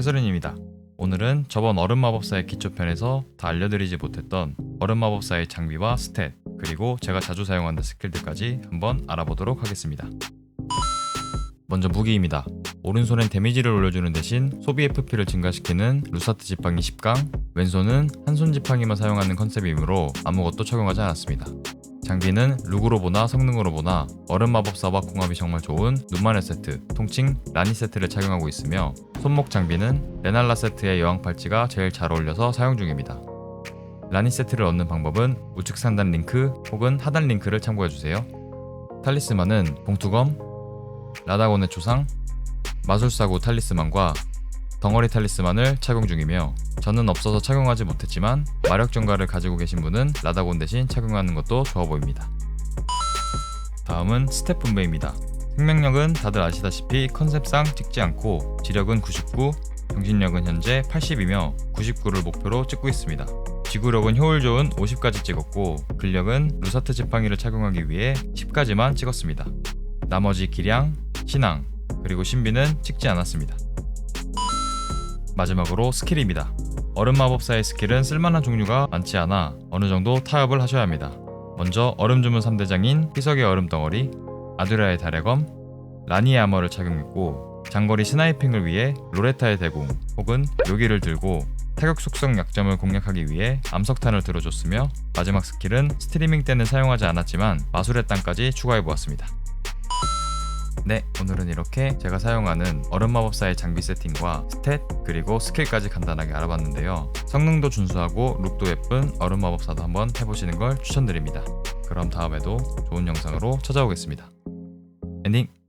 캐서린입니다. 오늘은 저번 얼음 마법사의 기초편에서 다 알려드리지 못했던 얼음 마법사의 장비와 스탯 그리고 제가 자주 사용하는 스킬들까지 한번 알아보도록 하겠습니다. 먼저 무기입니다. 오른손엔 데미지를 올려주는 대신 소비 FP를 증가시키는 루사트 지팡이 10강, 왼손은 한 손 지팡이만 사용하는 컨셉이므로 아무것도 적용하지 않았습니다. 장비는 룩으로 보나 성능으로 보나 얼음 마법사와 궁합이 정말 좋은 눈마늘 세트, 통칭 라니 세트를 착용하고 있으며 손목 장비는 레날라 세트의 여왕 팔찌가 제일 잘 어울려서 사용 중입니다. 라니 세트를 얻는 방법은 우측 상단 링크 혹은 하단 링크를 참고해주세요. 탈리스만은 봉투검, 라다곤의 초상, 마술사구 탈리스만과 덩어리 탈리스만을 착용 중이며 저는 없어서 착용하지 못했지만 마력 증가를 가지고 계신 분은 라다곤 대신 착용하는 것도 좋아 보입니다. 다음은 스텝 분배입니다. 생명력은 다들 아시다시피 컨셉상 찍지 않고 지력은 99, 정신력은 현재 80이며 99를 목표로 찍고 있습니다. 지구력은 효율 좋은 50까지 찍었고 근력은 루사트 지팡이를 착용하기 위해 10까지만 찍었습니다. 나머지 기량, 신앙, 그리고 신비는 찍지 않았습니다. 마지막으로 스킬입니다. 얼음 마법사의 스킬은 쓸만한 종류가 많지 않아 어느 정도 타협을 하셔야 합니다. 먼저 얼음 주문 3대장인 희석의 얼음 덩어리, 아드라의 달의 검, 라니의 아머를 착용했고 장거리 스나이핑을 위해 로레타의 대공 혹은 묘기를 들고 타격 속성 약점을 공략하기 위해 암석탄을 들어줬으며 마지막 스킬은 스트리밍 때는 사용하지 않았지만 마술의 땅까지 추가해보았습니다. 네, 오늘은 이렇게 제가 사용하는 얼음 마법사의 장비 세팅과 스탯 그리고 스킬까지 간단하게 알아봤는데요. 성능도 준수하고 룩도 예쁜 얼음 마법사도 한번 해보시는 걸 추천드립니다. 그럼 다음에도 좋은 영상으로 찾아오겠습니다. 엔딩!